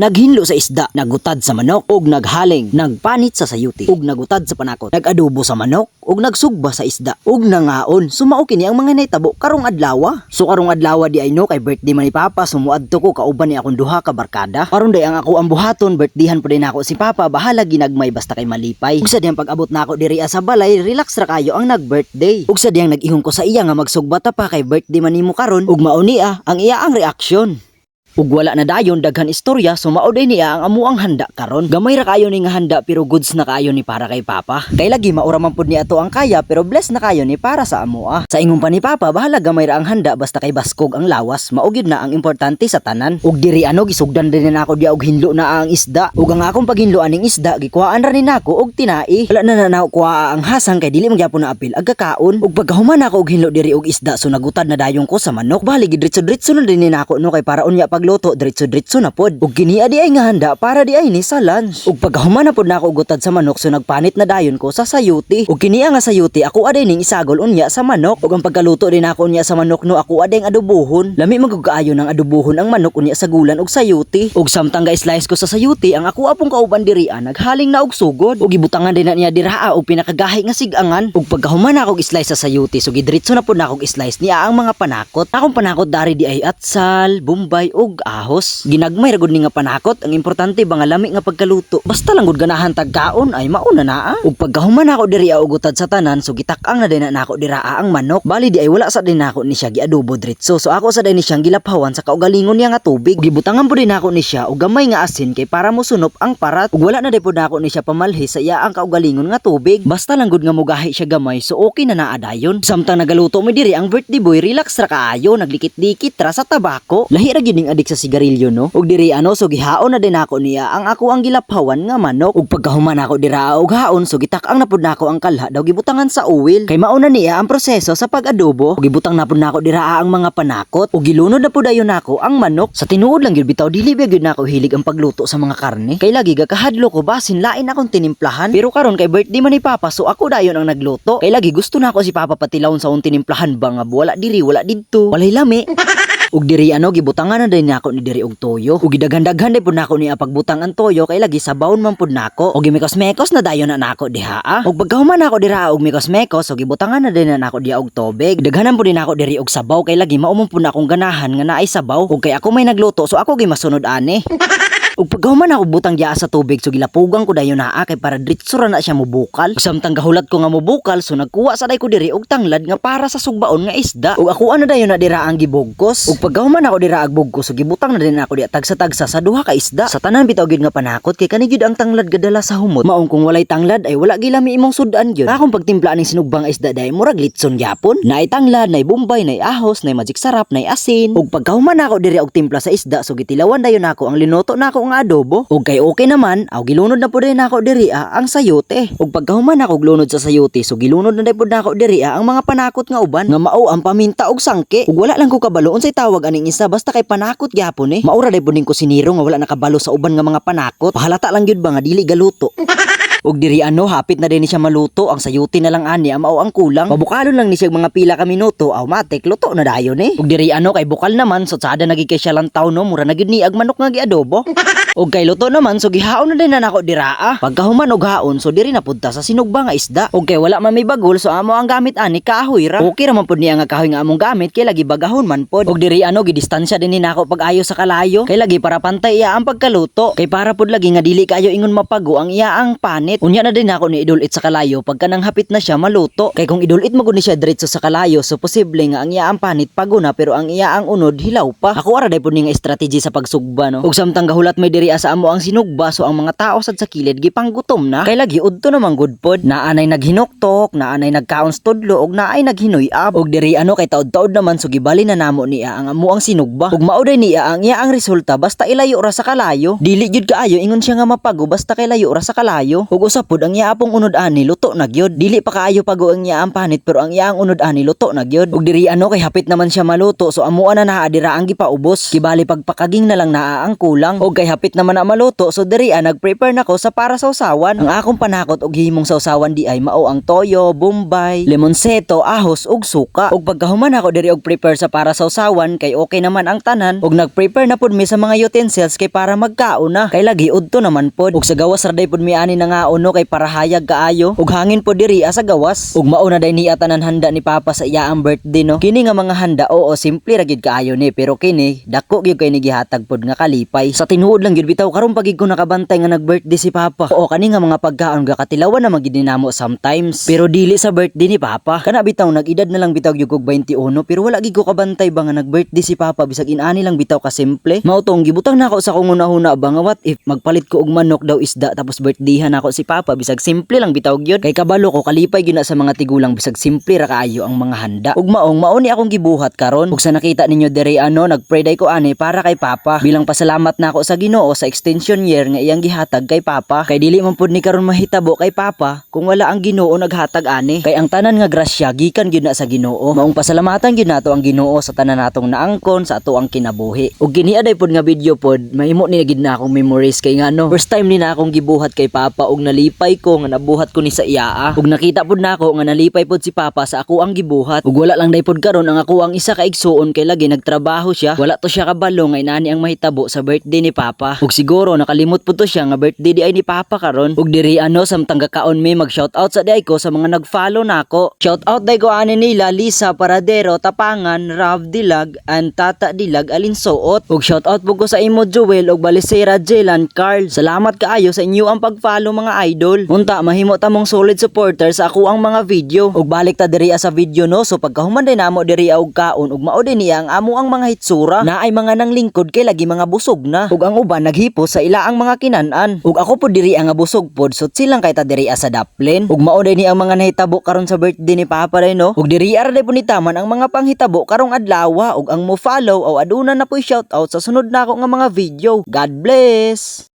Naghinlo sa isda, nagutad sa manok, ug naghaling, nagpanit sa sayuti, ug nagutad sa panakot, nagadubo sa manok, ug nagsugba sa isda, ug nangaon. Sumao kini ang mga naitabo karong adlawa. So karong adlawa di ay no kay birthday man ni Papa, sumuadto ko kauban ni akong duha ka barkada. Karon day ang ako ang buhaton, birthdayhan po din ako si Papa, bahala ginagmay basta kay malipay. Ug sa diyang pag-abot na ako diri sa balay, relax ra kayo ang nag-birthday. Ug sa diyang nag-ihong ko sa iya nga magsugba ta pa kay birthday man nimo karon, ug mauni ah, ang iya ang reaksyon. Ug wala na dayon daghan istorya so maoday niya ang amuang handa karon. Gamay ra kayo ni nga handa pero goods na kayo ni para kay Papa. Kay lagi maura man pud ni ato ang kaya pero bless na kayo ni para sa amoa. Sa ingon pa ni Papa bahala gamay ra ang handa basta kay baskog ang lawas mao gyud na ang importante sa tanan. Ug diri ano gisugdan din na ako diya og hinlo na ang isda. Ug ang akong paghinlo aning isda gikuhaan ra ni nako og tinai. Wala na na kuha ang hasang kay dili magyapon na apil agkakaon. Ug pagkahuman ako og hinlo diri og isda so nagutad na dayon ko sa manok. Bali gidritso-dritso na din ni nako no kay para unya pagluto diretso-diretso na pod. Ug kini di ay nga handa para di ay ni sa lunch. Ug pagkahuman na pod na ako gutad sa manok so nagpanit na dayon ko sa sayuti. Ug kini nga sayuti ako aday ning isagol unya sa manok. Ug ang pagkaluto din ako unya sa manok no ako aday ang adobohon. Lami magugaayo ng adobohon ang manok unya sa gulan ug sayuti. Ug samtang ga-slice ko sa sayuti ang ako apong kauban diri ah, naghaling na og sugod. Ug gibutangan din na niya diraa og pinakagahi nga sigangan. Ug pagkahuman na ako og slice sa sayuti so gidritso na pod na ako og slice niya ang mga panakot. Akong panakot dari di ay atsal, bombay ug ahos. Ginagmay ra gud ni nga panakot. Ang importante ba nga lami nga pagkaluto. Basta lang gud ganahan tagkaon ay mauna na ah. Ug pagkahuman ako diri ah, og utad sa tanan so gitak-ang na din na nako diraa ang manok. Bali di ay wala sa din nako ni siya giadobo dritso. So ako sa din ni siyang gilaphawan sa kaugalingon niya nga tubig. Gibutangan po din nako ni siya og gamay nga asin kay para mosunop ang parat. Ug wala na po nako ni siya pamalhi sa iya ang kaugalingon nga tubig. Basta lang gud nga mugahi siya gamay so okay na naa dayon. Samtang nagaluto mo diri ang birthday boy relax ra kaayo naglikit-likit ra sa tabako. Lahi ra gyud ning adik sa sigarilyo no. Ug diri ano so gihaon na din ako niya ang ako ang gilaphawan nga manok. Ug pagkahuman ako dira og haon so gitak-ang na pud nako ang kalha daw gibutangan sa uwil. Kay mauna niya ang proseso sa pag-adobo. Ug gibutang na pud nako dira ang mga panakot. Ug gilunod na pud ayon nako ang manok. Sa tinuod lang gyud bitaw dili ba gyud nako hilig ang pagluto sa mga karne. Kay lagi gakahadlo ko basin lain akong tinimplahan. Pero karon kay birthday man ni Papa so ako dayon ang nagluto. Kay lagi gusto nako si Papa patilawon sa akong tinimplahan ba wala diri wala didto. Walay lami. Ug diri ano gibutangan na din nako ni diri og toyo. Ug gidaghan-daghan pud nako niya pagbutang ang toyo kay lagi sabawon man pud nako. Ug gimekos-mekos na dayon na nako diha. ah. Ug pagkahuman nako dira og mekos-mekos so gibutangan na din na nako diha og tubig. Daghanan pud nako diri og sabaw kay lagi mao man pud na akong ganahan nga naay sabaw. Ug kay ako may nagluto so ako gimasunod ani. Ug pagkahuman ako butang diya sa tubig so gilapugan ko dayon naa kay para diretso na siya mubukal. Samtang gahulat ko nga mubukal so nagkuha sa day ko diri og tanglad nga para sa sugbaon nga isda. Ug ako ano dayon na dira ang gibugkos. Ug pagkahuman ako dira ag bugkos so gibutang na din ako diya tagsa-tagsa sa duha ka isda. Sa tanan bitaw gyud nga panakot kay kani ang tanglad gadala sa humot. Maong kung walay tanglad ay wala gilami imong sudan gyud. Akong pagtimpla ning sinugbang isda day murag litson gyapon. Naay tanglad, naay bombay, naay ahos, naay magic sarap, naay asin. Ug pagkahuman ako diri og timpla sa isda so gitilawan dayon ako ang linuto nako nga adobo. Ug kay okay naman, aw gilunod na pud din ako diri ah, ang sayote. Ug pagkahuman ako glunod sa sayote so gilunod na pud nako diri ah, ang mga panakot nga uban nga mao ang paminta og sangke. Ug wala lang ko kabalo unsay tawag aning isa basta kay panakot gyapon eh. Maura day pud ning kusinero nga wala nakabalo sa uban nga mga panakot. Pahalata lang gyud ba nga dili galuto. Ug diri ano hapit na din ni siya maluto ang sayuti na lang ani mao ang kulang. Pabukalon lang ni siya mga pila ka minuto aw matik luto na dayon eh. Ug diri ano kay bukal naman so sada nagi kay siya lang taw no mura na gyud ni ag manok nga giadobo. ug kay luto naman so gihaon na din na nako dira ah. Pagkahuman og haon so diri na punta sa sinugba nga isda. Ug kay wala man may bagol so amo ang gamit ani kahoy ra. Okay ra man pud niya nga kahoy nga among gamit kay lagi bagahon man pod. Ug diri ano gidistansya din ni nako pag-ayo sa kalayo kay lagi para pantay iya ang pagkaluto. Kay para pud lagi nga dili kayo ingon mapago ang iya ang panit. Unya na din ako ni idulit sa kalayo pagka nang hapit na siya maluto. Kay kung idulit mo gud ni siya diretso sa kalayo so posible nga ang iya ang panit pago na pero ang iya ang unod hilaw pa. Ako ara day pud ni nga strategy sa pagsugba no. Ug samtang gahulat may diri asa amo ang sinugba so ang mga tao sad sa kilid gipanggutom na. Kay lagi udto naman good pod. Naanay naghinoktok, naanay nagkaon studlo ug naay naghinoy-ab. Ug diri ano kay taod-taod naman so gibali na namo niya ang amo ang sinugba. Ug mauday niya ang iya ang resulta basta ilayo ra sa kalayo. Dili jud kaayo ingon siya nga mapago basta kay layo ra sa kalayo. Ug ug pod ang iya pong unod ani luto na gyud. Dili pa kaayo pago ang iya ang panit pero ang iya ang unod ani luto na gyud. Ug diri ano kay hapit naman siya maluto so amuan na naa dira ang gipaubos. Kibali pagpakaging na lang naa ang kulang. Ug kay hapit naman na maluto so diri ah, nag-prepare nako sa para sa usawan ang akong panakot og himong sa usawan di ay mao ang toyo bombay lemonseto ahos ug suka. Ug pagkahuman ako diri og prepare sa para sa usawan kay okay naman ang tanan. Ug nag-prepare na pud mi sa mga utensils kay para magkaon na kay lagi udto naman pod ug sa gawas ra day pud mi ani na nga uno kay para hayag kaayo. Ug hangin pod diri ah, sa gawas? Ug mao na day niya tanan handa ni papa sa iya ang birthday no? Kini nga mga handa oo simple ra gid kaayo ni pero kini dako gyud kay ni gihatag pod nga kalipay. Sa tinuod lang gyud bitaw karon pagig ko nakabantay nga nag-birthday si papa. Oo kani nga mga pagkaon ga katilawan na magid namo sometimes. Pero dili sa birthday ni papa. Kana bitaw nag-edad na lang bitaw gyud kog 21 pero wala gid ko kabantay ba nga nag-birthday si papa bisag inani lang bitaw ka simple. Mao tong gibutang nako sa kong una-una ba nga what if magpalit ko og manok daw isda tapos birthdayhan nako si papa bisag simple lang bitaw gyud. Kay kabalo ko kalipay gyud na sa mga tigulang bisag simple ra kaayo ang mga handa. Ug maong mao ni akong gibuhat karon. Ug sa nakita ninyo diri ano nagpray day ko ani para kay papa. Bilang pasalamat nako sa Ginoo sa extension year nga iyang gihatag kay papa. Kay dili man pud ni karon mahitabo kay papa kung wala ang Ginoo naghatag ani. Kay ang tanan nga grasya gikan gyud na sa Ginoo. Maong pasalamatan gyud nato ang Ginoo sa tanan natong naangkon sa ato ang kinabuhi. Ug kini aday pud nga video pod mahimo ni gid na akong memories kay nga no first time ni na akong gibuhat kay papa ug nalipay ko nga nabuhat ko ni sa iyaa ug nakita pud nako nga nalipay pod si papa sa ako ang gibuhat. Ug wala lang day pod karon ang ako ang isa ka igsuon kay lagi nagtrabaho siya. Wala to siya kabalo nga inani ang mahitabo sa birthday ni papa. Ug siguro nakalimot pud to siya nga birthday di ay ni papa karon. Ug diri ano samtang gakaon mi mag shout out sa di ay ko sa mga nag-follow nako. Shout out day ko ani nila Lisa Paradero Tapangan Rav Dilag and Tata Dilag Alinsuot. Ug shout out po ko sa imo Joel ug Balisera Jelan Carl. Salamat kaayo sa inyo ang pag-follow mga idol. Unta mahimo ta mong solid supporter sa ako ang mga video. Ug balik ta diri sa video no? So pagkahuman din namo diri og kaon ug mao din ang amo ang mga hitsura. Na ay mga nang lingkod kay lagi mga busog na. Ug ang uban naghipo sa ila ang mga kinanan. Ug ako po diri ang busog pod so silang kay ta diri sa daplin. Ug mao din ang mga nahitabo karon sa birthday ni Papa day no? Ug diri ara day po ni taman ang mga panghitabo karong adlaw ug ang mo follow o aduna na po shout out sa sunod na ako nga mga video. God bless